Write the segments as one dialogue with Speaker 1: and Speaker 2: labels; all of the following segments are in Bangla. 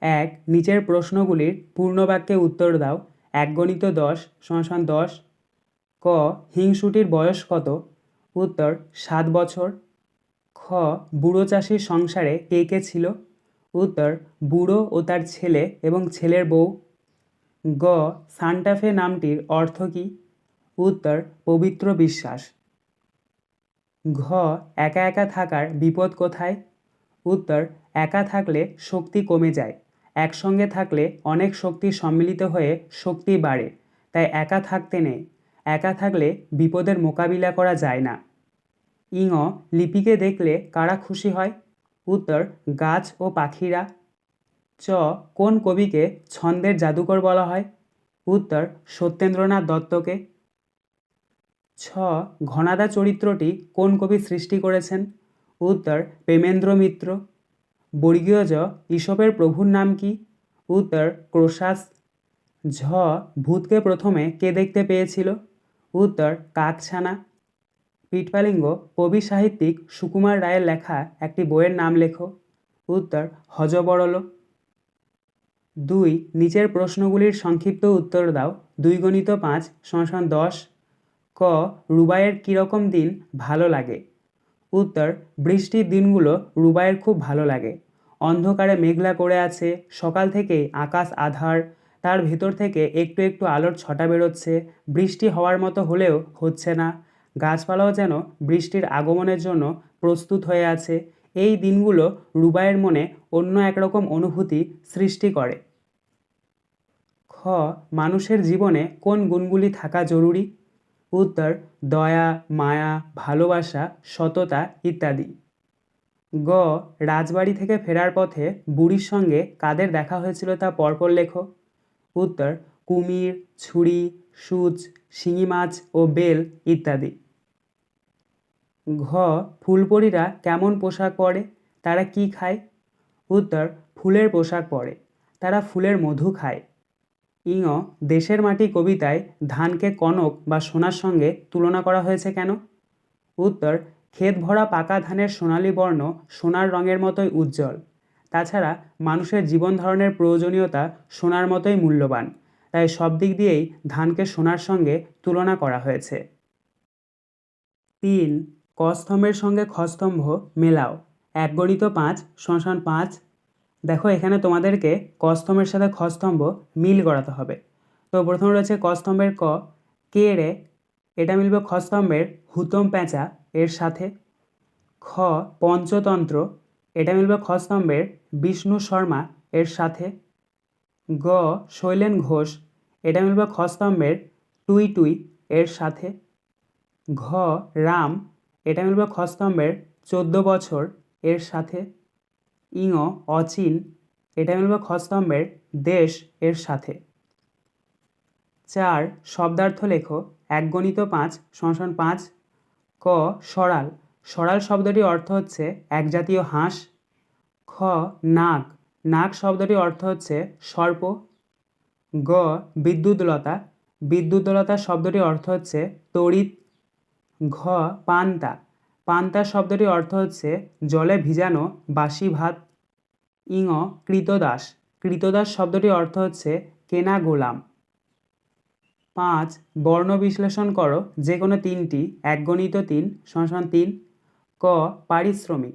Speaker 1: এক, নিচের প্রশ্নগুলির পূর্ণ বাক্যে উত্তর দাও। এক গণিত দশ সমান দশ। ক, হিংসুটির বয়স কত? উত্তর, সাত বছর। খ, বুড়ো চাষির সংসারে কে কে ছিল? উত্তর, বুড়ো ও তার ছেলে এবং ছেলের বউ। গ, সান্টাফে নামটির অর্থ কী? উত্তর, পবিত্র বিশ্বাস। ঘ, একা একা থাকার বিপদ কোথায়? উত্তর, একা থাকলে শক্তি কমে যায়। একসঙ্গে থাকলে অনেক শক্তি সম্মিলিত হয়ে শক্তি বাড়ে। তাই একা থাকতে নেই। একা থাকলে বিপদের মোকাবিলা করা যায় না। ইঙ লিপিকে দেখলে কারা খুশি হয়? উত্তর, গাছ ও পাখিরা। চ, কোন কবিকে ছন্দের জাদুকর বলা হয়? উত্তর, সত্যেন্দ্রনাথ দত্তকে। ছ, ঘনাদা চরিত্রটি কোন কবি সৃষ্টি করেছেন? উত্তর, প্রেমেন্দ্র মিত্র। বর্গীয় জ ঈশপের প্রভুর নাম কি? উত্তর, ক্রোশাস। ঝ, ভূতকে প্রথমে কে দেখতে পেয়েছিল? উত্তর, কাকছানা। পিটপালিঙ্গ কবি সাহিত্যিক সুকুমার রায়ের লেখা একটি বইয়ের নাম লেখো। উত্তর, হজবরল। দুই, নিচের প্রশ্নগুলির সংক্ষিপ্ত উত্তর দাও। দুই গণিত পাঁচ সমান দশ। ক, রুবাইয়ের কীরকম দিন ভালো লাগে? উত্তর, বৃষ্টির দিনগুলো রুবাইয়ের খুব ভালো লাগে। অন্ধকারে মেঘলা করে আছে, সকাল থেকেই আকাশ আধার, তার ভেতর থেকে একটু একটু আলোর ছটা বেরোচ্ছে, বৃষ্টি হওয়ার মতো হলেও হচ্ছে না। গাছপালাও যেন বৃষ্টির আগমনের জন্য প্রস্তুত হয়ে আছে। এই দিনগুলো রুবাইয়ের মনে অন্য একরকম অনুভূতি সৃষ্টি করে। খ, মানুষের জীবনে কোন গুণগুলি থাকা জরুরি? উত্তর, দয়া, মায়া, ভালোবাসা, সততা ইত্যাদি। গ, রাজবাড়ি থেকে ফেরার পথে বুড়ির সঙ্গে কাদের দেখা হয়েছিল তা পরপর লেখো। উত্তর, কুমির, ছুরি, সূচ, শিঙি মাছ ও বেল ইত্যাদি। ঘ, ফুলপরীরা কেমন পোশাক পরে? তারা কি খায়? উত্তর, ফুলের পোশাক পরে। তারা ফুলের মধু খায়। ইঙ, দেশের মাটি কবিতায় ধানকে কনক বা সোনার সঙ্গে তুলনা করা হয়েছে কেন? উত্তর, ক্ষেত ভরা পাকা ধানের সোনালি বর্ণ সোনার রঙের মতোই উজ্জ্বল। তাছাড়া মানুষের জীবন ধারণের প্রয়োজনীয়তা সোনার মতোই মূল্যবান। তাই সব দিক দিয়েই ধানকে সোনার সঙ্গে তুলনা করা হয়েছে। তিন, কস্তম্ভের সঙ্গে খস্তম্ভ মেলাও। এক গণিত পাঁচ, শ্মশান পাঁচ দেখো, এখানে তোমাদেরকে কস্তম্ভের সাথে খস্তম্ভ মিল করাতে হবে। তো প্রথমে রয়েছে কস্তম্ভের ক, কে রে? এটা মিলবে খস্তম্ভের হুতম প্যাঁচা, এর সাথে খ, পঞ্চতন্ত্র, এটা মিলবে খস্তম্ভের বিষ্ণু শর্মা, এর সাথে গ, শৈলেন ঘোষ, এটা মিলবে খস্তম্ভের টুই টুই, এর সাথে ঘ, রাম, এটা মিলবে খস্তম্ভের চোদ্দ বছর, এর সাথে ইঙ, অচিন, এটা মিলবে খস্তম্ভের দেশ এর সাথে। চার, শব্দার্থ লেখো, এক গণিত পাঁচ সংসন পাঁচ, ক, সরাল। সরাল শব্দটির অর্থ হচ্ছে এক জাতীয় হাঁস। খ, নাগ। নাগ শব্দটির অর্থ হচ্ছে সর্প। গ, বিদ্যুৎলতা। বিদ্যুৎলতা শব্দটির অর্থ হচ্ছে তড়িৎ। ঘ, পান্তা। পান্তা শব্দটির অর্থ হচ্ছে জলে ভিজানো বাসি ভাত। ইঙ, কৃতদাস। কৃতদাস শব্দটির অর্থ হচ্ছে, কেনা গোলাম। পাঁচ, বর্ণ বিশ্লেষণ করো যে কোনো তিনটি এক গণিত তিন, সমান তিন। ক, পারিশ্রমিক।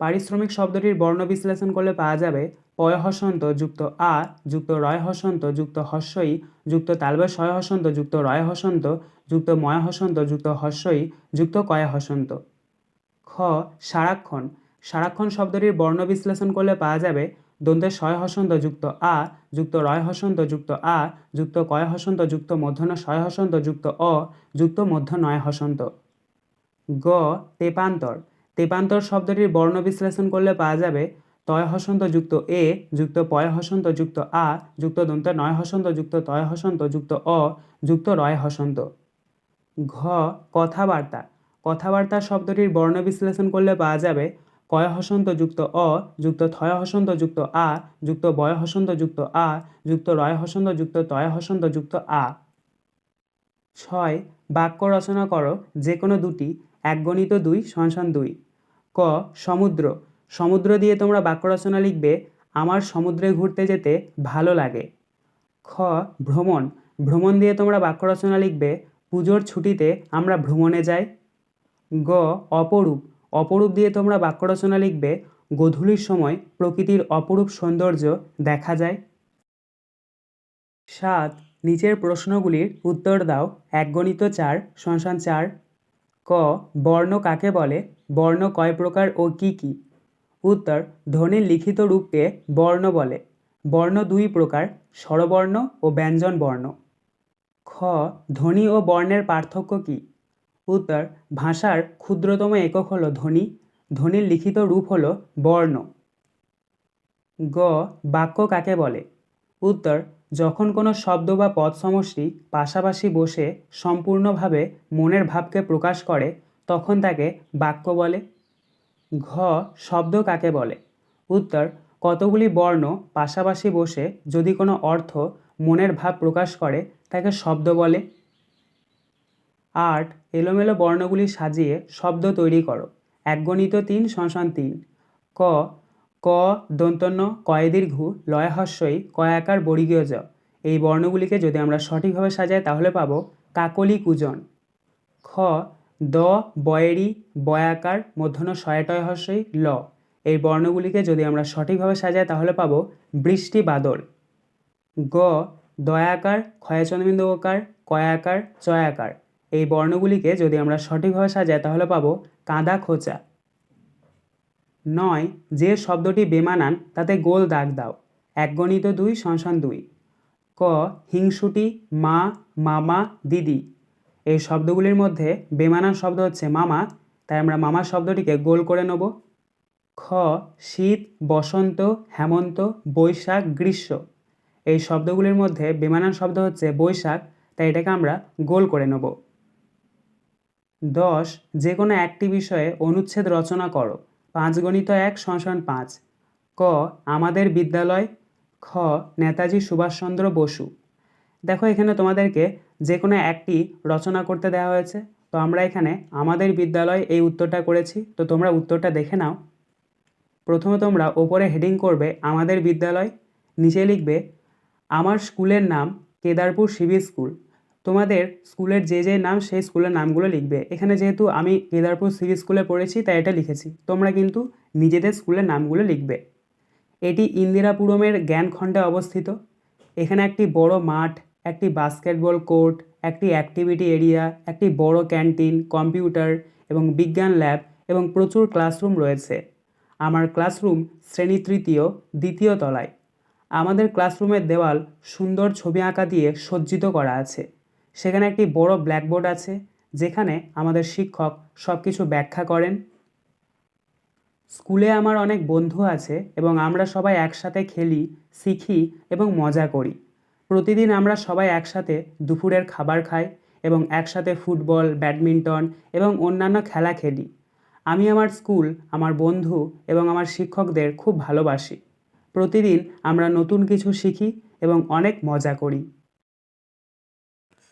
Speaker 1: পারিশ্রমিক শব্দটির বর্ণ বিশ্লেষণ করলে পাওয়া যাবে পয় হসন্ত যুক্ত আ, যুক্ত রয় হসন্ত যুক্ত হস্যই যুক্ত তালবে শয় হসন্ত যুক্ত রয় হসন্ত যুক্ত ময় হসন্ত যুক্ত হস্যই যুক্ত কয় হসন্ত খ, সারাক্ষণ। সারাক্ষণ শব্দটির বর্ণ বিশ্লেষণ করলে পাওয়া যাবে দন্তের শয় হসন্ত যুক্ত আ, যুক্ত রয় হসন্ত যুক্ত আ, যুক্ত কয় হসন্ত যুক্ত মধ্যন শয় হসন্ত যুক্ত অ, যুক্ত মধ্য নয় হসন্ত। গ, তেপান্তর। তেপান্তর শব্দটির বর্ণ বিশ্লেষণ করলে পাওয়া যাবে তয় হসন্ত যুক্ত এ, যুক্ত পয় হসন্ত যুক্ত আ, যুক্ত দন্ত নয় হসন্ত যুক্ত তয় হসন্ত যুক্ত অ, যুক্ত রয় হসন্ত। ঘ, কথাবার্তা। কথাবার্তা শব্দটির বর্ণ বিশ্লেষণ করলে পাওয়া যাবে কয় হসন্ত যুক্ত অ যুক্ত থয় হসন্ত যুক্ত আ যুক্ত বয় হসন্ত যুক্ত আ যুক্ত রয় হসন্ত যুক্ত তয় হসন্ত যুক্ত আ। ছয়, বাক্য রচনা করো যে কোনো দুটি এক গণিত দুই সমান দুই। ক, সমুদ্র। সমুদ্র দিয়ে তোমরা বাক্য রচনা লিখবে, আমার সমুদ্রে ঘুরতে যেতে ভালো লাগে। খ, ভ্রমণ। ভ্রমণ দিয়ে তোমরা বাক্য রচনা লিখবে, পুজোর ছুটিতে আমরা ভ্রমণে যাই। গ, অপরূপ। অপরূপ দিয়ে তোমরা বাক্য রচনা লিখবে, গোধূলির সময় প্রকৃতির অপরূপ সৌন্দর্য দেখা যায়। সাত, নিচের প্রশ্নগুলির উত্তর দাও। এক গণিত চার সংসান চার। ক, বর্ণ কাকে বলে? বর্ণ কয় প্রকার ও কি কি? উত্তর ধ্বনির লিখিত রূপকে বর্ণ বলে। বর্ণ দুই প্রকার, স্বরবর্ণ ও ব্যঞ্জন বর্ণ খ, ধ্বনি ও বর্ণের পার্থক্য কী? উত্তর, ভাষার ক্ষুদ্রতম একক হলো ধ্বনি। ধ্বনির লিখিত রূপ হল বর্ণ। গ, বাক্য কাকে বলে? উত্তর, যখন কোনো শব্দ বা পদ সমষ্টি পাশাপাশি বসে সম্পূর্ণভাবে মনের ভাবকে প্রকাশ করে, তখন তাকে বাক্য বলে। ঘ, শব্দ কাকে বলে? উত্তর, কতগুলি বর্ণ পাশাপাশি বসে যদি কোনো অর্থ মনের ভাব প্রকাশ করে, তাকে শব্দ বলে। আট, এলোমেলো বর্ণগুলি সাজিয়ে শব্দ তৈরি করো। এক গণিত তিন সংসান তিন। ক ক, দন্তন্য, কয় দীর্ঘ লয় হস্যই কয়াকার বর্গীয় জ। এই বর্ণগুলিকে যদি আমরা সঠিকভাবে সাজাই, তাহলে পাবো কাকলি কুজন। খ, দ, বয়েরি বয়াকার মধ্যন্য শয়টয় হস্যই ল। এই বর্ণগুলিকে যদি আমরা সঠিকভাবে সাজাই, তাহলে পাবো বৃষ্টি বাদল। গ, দয়াকার, ক্ষয়চন্দ্রবিন্দু ওকার কয়াকার চয়াকার এই বর্ণগুলিকে যদি আমরা সঠিকভাবে সাজাই, তাহলে পাবো কাঁদা খোঁচা। নয়, যে শব্দটি বেমানান, তাতে গোল দাগ দাও। এক গণিত দুই সংসান দুই। ক, হিংসুটি, মা, মামা, দিদি। এই শব্দগুলির মধ্যে বেমানান শব্দ হচ্ছে মামা, তাই আমরা মামা শব্দটিকে গোল করে নেব। খ, শীত, বসন্ত, হেমন্ত, বৈশাখ, গ্রীষ্ম। এই শব্দগুলির মধ্যে বেমানান শব্দ হচ্ছে বৈশাখ, তাই এটাকে আমরা গোল করে নেব। দশ যে কোনো একটি বিষয়ে অনুচ্ছেদ রচনা করো। পাঁচ গণিত এক সংসান পাঁচ। ক, আমাদের বিদ্যালয়। খ, নেতাজি সুভাষচন্দ্র বসু। দেখো এখানে তোমাদেরকে যে কোনো একটি রচনা করতে দেওয়া হয়েছে। তো আমরা এখানে আমাদের বিদ্যালয় এই উত্তরটা করেছি। তো তোমরা উত্তরটা দেখে নাও। প্রথমে তোমরা ওপরে হেডিং করবে আমাদের বিদ্যালয়। নিচে লিখবে, আমার স্কুলের নাম কেদারপুর সিবি স্কুল। তোমাদের স্কুলের যে যে নাম, সেই স্কুলের নামগুলো লিখবে। এখানে যেহেতু আমি কেদারপুর সিটি স্কুলে পড়েছি, তাই এটা লিখেছি। তোমরা কিন্তু নিজেদের স্কুলের নামগুলো লিখবে। এটি ইন্দিরাপুরমের জ্ঞানখণ্ডে অবস্থিত। এখানে একটি বড় মাঠ, একটি বাস্কেটবল কোর্ট, একটি অ্যাক্টিভিটি এরিয়া, একটি বড় ক্যান্টিন, কম্পিউটার এবং বিজ্ঞান ল্যাব এবং প্রচুর ক্লাসরুম রয়েছে। আমার ক্লাসরুম শ্রেণি তৃতীয়, দ্বিতীয় তলায়। আমাদের ক্লাসরুমের দেওয়াল সুন্দর ছবি আঁকা দিয়ে সজ্জিত করা আছে। সেখানে একটি বড় ব্ল্যাকবোর্ড আছে, যেখানে আমাদের শিক্ষক সব কিছু ব্যাখ্যা করেন। স্কুলে আমার অনেক বন্ধু আছে এবং আমরা সবাই একসাথে খেলি, শিখি এবং মজা করি। প্রতিদিন আমরা সবাই একসাথে দুপুরের খাবার খাই এবং একসাথে ফুটবল, ব্যাডমিন্টন এবং অন্যান্য খেলা খেলি। আমি আমার স্কুল, আমার বন্ধু এবং আমার শিক্ষকদের খুব ভালোবাসি। প্রতিদিন আমরা নতুন কিছু শিখি এবং অনেক মজা করি।